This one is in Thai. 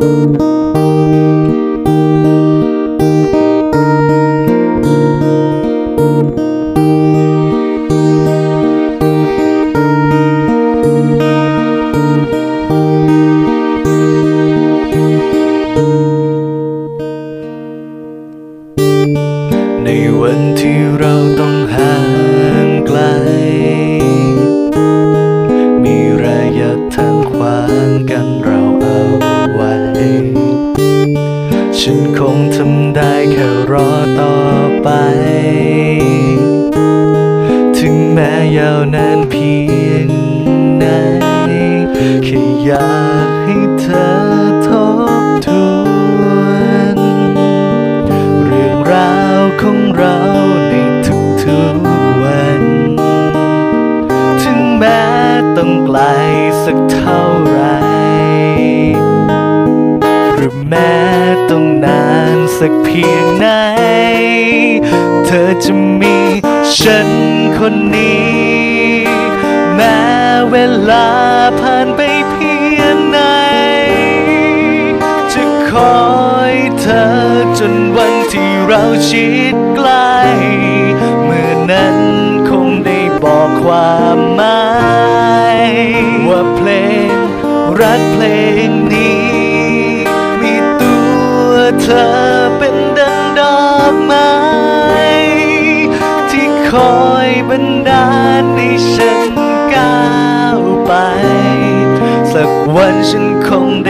ในวันที่เราต้องหา ฉันคงทำได้แค่รอต่อไป ถึงแม้ยาวนานเพียงไหนแค่อยากให้เธอทบทวนเรื่องราวของเราในทุกๆวัน ถึงแม้ต้องไกลสักเท่าไรหรือแม้ต้อง นานสักเพียงไหน เธอจะมีฉันคนนี้ แม้เวลาผ่านไปเพียงไหน จะคอยเธอจนวันที่เราชิดใกล้เมื่อนั้นคงได้บอกความหมาย ว่าเพลงรักเพลงนี้ เธอเป็นดังดอกไม้ที่คอยบันดาลให้ฉันก้าวไป สักวันฉันคงได้